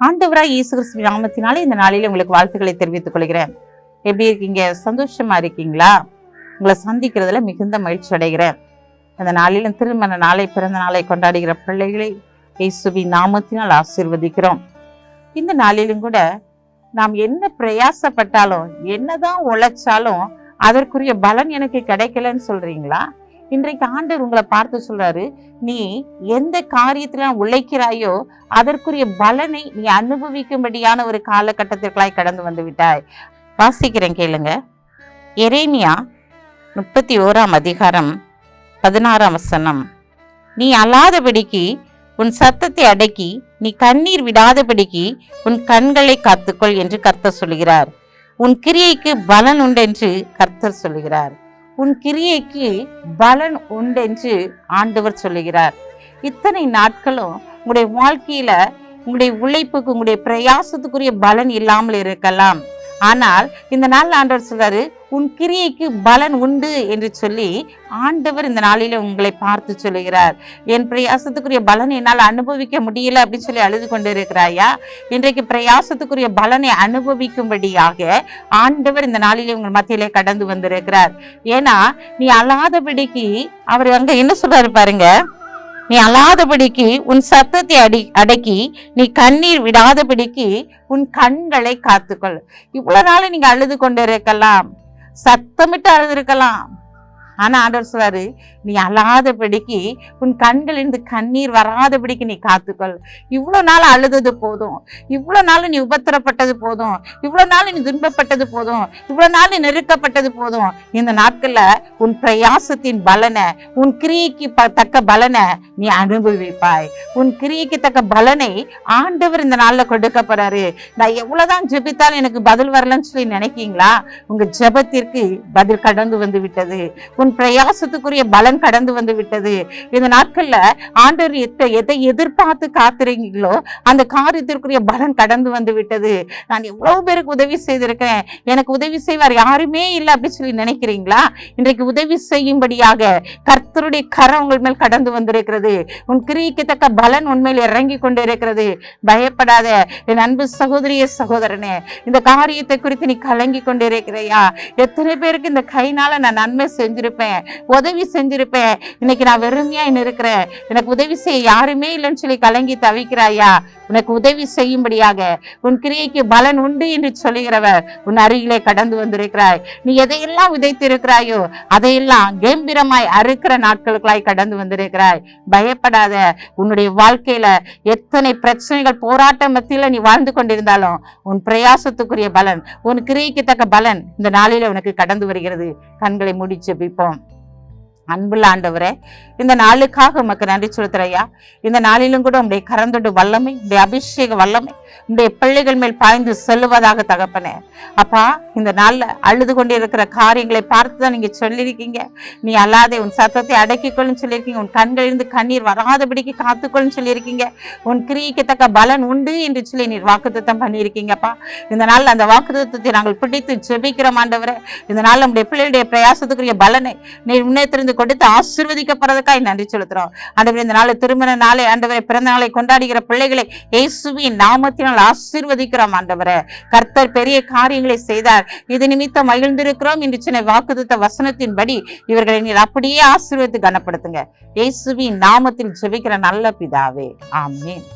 ஆண்டவராய் இயேசு கிறிஸ்துவின் நாமத்தினாலே இந்த நாளில் உங்களுக்கு வாழ்த்துக்களை தெரிவித்துக் கொள்கிறேன். எப்படி இருக்கீங்க? சந்தோஷமா இருக்கீங்களா? உங்களை சந்திக்கிறதுல மிகுந்த மகிழ்ச்சி அடைகிறேன். அந்த நாளிலும் திருமண நாளை பிறந்த நாளை கொண்டாடுகிற பிள்ளைகளை இயேசுவின் நாமத்தினால் ஆசீர்வதிக்கிறோம். இந்த நாளிலும் கூட நாம் என்ன பிரயாசப்பட்டாலும் என்னதான் உழைச்சாலும் அதற்குரிய பலன் எனக்கு கிடைக்கலன்னு சொல்றீங்களா? இன்றைக்கு ஆண்டர் உங்களை பார்த்து சொல்றாரு நீ எந்த காரியத்துல உழைக்கிறாயோ அதற்குரிய பலனை நீ அனுபவிக்கும்படியான ஒரு காலகட்டத்திற்குள்ளாய் கடந்து வந்து விட்டாய். வாசிக்கிறேன் கேளுங்க. எரேமியா முப்பத்தி ஓராம் அதிகாரம் பதினாறாம் வசனம். நீ அல்லாதபடிக்கு உன் சத்தத்தை அடக்கி நீ கண்ணீர் விடாதபடிக்கு உன் கண்களை காத்துக்கொள் என்று கர்த்தர் சொல்கிறார் உன் கிரியைக்கு பலன் உண்டென்று கர்த்தர் சொல்லுகிறார். உன் கிரியைக்கு பலன் உண்டென்று ஆண்டவர் சொல்லுகிறார். இத்தனை நாட்களும் உங்களுடைய வாழ்க்கையில உங்களுடைய உழைப்புக்கு உங்களுடைய பிரயாசத்துக்குரிய பலன் இல்லாமல் இருக்கலாம். ஆனால் இந்த நாள் ஆண்டவர் சொல்றாரு உன் கிரியைக்கு பலன் உண்டு என்று சொல்லி ஆண்டவர் இந்த நாளில உங்களை பார்த்து சொல்லுகிறார். என் பிரயாசத்துக்குரிய பலனை என்னால் அனுபவிக்க முடியல அப்படின்னு சொல்லி அழுது கொண்டு இருக்கிறாயா இன்றைக்கு பிரயாசத்துக்குரிய பலனை அனுபவிக்கும்படியாக ஆண்டவர் இந்த நாளில உங்கள் மத்தியிலே கடந்து வந்திருக்கிறார். ஏன்னா நீ அல்லாதபடிக்கு அவர் அங்க என்ன சொல்றாரு பாருங்க? நீ அழாதபடிக்கு உன் சத்தத்தை அடி அடக்கி நீ கண்ணீர் விடாதபடிக்கு உன் கண்களை காத்துக்கொள். இவ்வளவு நாள் நீங்க அழுது கொண்டு இருக்கலாம் சத்தமிட்டு அழுது இருக்கலாம். ஆனால் ஆண்டவர் சொல்றாரு நீ அழாதபடிக்கு உன் கண்களிலிருந்து கண்ணீர் வராதபடிக்கு நீ காத்துக்கொள். இவ்வளோ நாள் அழுதது போதும். இவ்வளோ நாள் நீ உபத்திரப்பட்டது போதும். இவ்வளோ நாள் நீ துன்பப்பட்டது போதும். இவ்வளோ நாள் நீ நெருக்கப்பட்டது போதும். இந்த நாட்களில் உன் பிரயாசத்தின் பலனை உன் கிரியைக்கு ப- தக்க பலனை நீ அனுபவிப்பாய். உன் கிரியைக்கு தக்க பலனை ஆண்டவர் இந்த நாளில் கொடுக்க போறாரு. நான் எவ்வளோதான் ஜெபித்தாலும் எனக்கு பதில் வரலன்னு சொல்லி நினைக்கீங்களா? உங்கள் ஜெபத்திற்கு பதில் கடந்து வந்து விட்டது. உன் பிரயாசத்துக்குரிய பலன் கடந்து வந்து விட்டது. இந்த நாட்கள்ல ஆண்டவர் எத்த- எதை எதிர்பார்த்து காத்துறீங்களோ அந்த காரியத்திற்குரிய பலன் கடந்து வந்து விட்டது. நான் எவ்வளவு பேருக்கு உதவி செய்திருக்கேன். எனக்கு உதவி செய்வார் யாருமே இல்லை அப்படின்னு சொல்லி நினைக்கிறீங்களா? இன்றைக்கு உதவி செய்யும்படியாக கர்த்தருடைய கரம் உங்கள் மேல் கடந்து வந்திருக்கிறது. உன் கிரியைக்கு தக்க பலன் உண்மையில் இறங்கி கொண்டு இருக்கிறது பயப்படாத என் அன்பு சகோதரிய சகோதரனே இந்த காரியத்தை குறித்து நீ கலங்கி கொண்டு இருக்கிறையா எத்தனை பேருக்கு இந்த கைனால நான் நன்மை செஞ்சிருப்பேன்? உதவி செஞ்சிருப்பேன். இன்னைக்கு நான் வெறுமையா என்ன இருக்கிறேன் எனக்கு உதவி செய்ய யாருமே இல்லைன்னு சொல்லி கலங்கி தவிக்கிறாயா? உனக்கு உதவி செய்யும்படியாக உன் கிரியைக்கு பலன் உண்டு என்று சொல்லுகிறவர் உன் அருகிலே கடந்து வந்திருக்கிறாய். நீ எதையெல்லாம் விதைத்திருக்கிறாயோ அதையெல்லாம் கம்பீரமாய் அறுக்கிற நாட்களுக்களாய் கடந்து வந்திருக்கிறாய். பயப்படாத உன்னுடைய வாழ்க்கையில எத்தனை பிரச்சனைகள் போராட்ட மத்தியில நீ வாழ்ந்து கொண்டிருந்தாலும் உன் பிரயாசத்துக்குரிய பலன் உன் கிரியைக்கு தக்க பலன் இந்த நாளில உனக்கு கடந்து வருகிறது. கண்களை முடிச்சு பிப்போம் அன்புள்ள ஆண்டவரே இந்த நாளுக்காக உமக்கு நன்றி செலுத்துறையா இந்த நாளிலும் கூட உங்களுடைய கரந்தொண்டு வல்லமை உடைய அபிஷேக வல்லமை உடைய பிள்ளைகள் மேல் பாய்ந்து செல்லுவதாக தகப்பனே. அப்பா இந்த நாளில் அழுது கொண்டிருக்கிற காரியங்களை பார்த்து தான் நீங்கள் சொல்லியிருக்கீங்க. நீ அல்லாதே உன் சத்தத்தை அடக்கிக்கொள்ளும் சொல்லியிருக்கீங்க. உன் கண்களிலிருந்து கண்ணீர் வராதபடிக்கு காத்துக்கொள்ளும் சொல்லியிருக்கீங்க. உன் கிரியைக்கு தக்க பலன் உண்டு என்று சொல்லி நீர் வாக்குத்தம் பண்ணியிருக்கீங்கப்பா இந்த நாளில் அந்த வாக்குத்தத்தை நாங்கள் பிடித்து ஜெபிக்கிறோம் ஆண்டவரே. இந்த நாள் நம்முடைய பிள்ளைகளுடைய பிரயாசத்துக்குரிய பலனை நீர் முன்னேற்றிருந்து கொடுத்து ஆசிர்வதிக்கப்படுறதுக்காக நன்றி செலுத்துறோம். ஆண்டவரே இந்த நாள் திருமண நாளை ஆண்டவரை பிறந்த நாளை கொண்டாடுகிற பிள்ளைகளை இயேசுவின் நாமத்தினால் ஆசீர்வதிக்கிறோம் ஆண்டவரே. கர்த்தர் பெரிய காரியங்களை செய்தார். இது நிமித்தம் மகிழ்ந்திருக்கிறோம். என்று சின்ன வாக்குத்த வசனத்தின்படி இவர்களை நீர் அப்படியே ஆசீர்வதித்து கனப்படுத்துங்க. இயேசுவின் நாமத்தில் ஜெபிக்கிற நல்ல பிதாவே. ஆமீன்.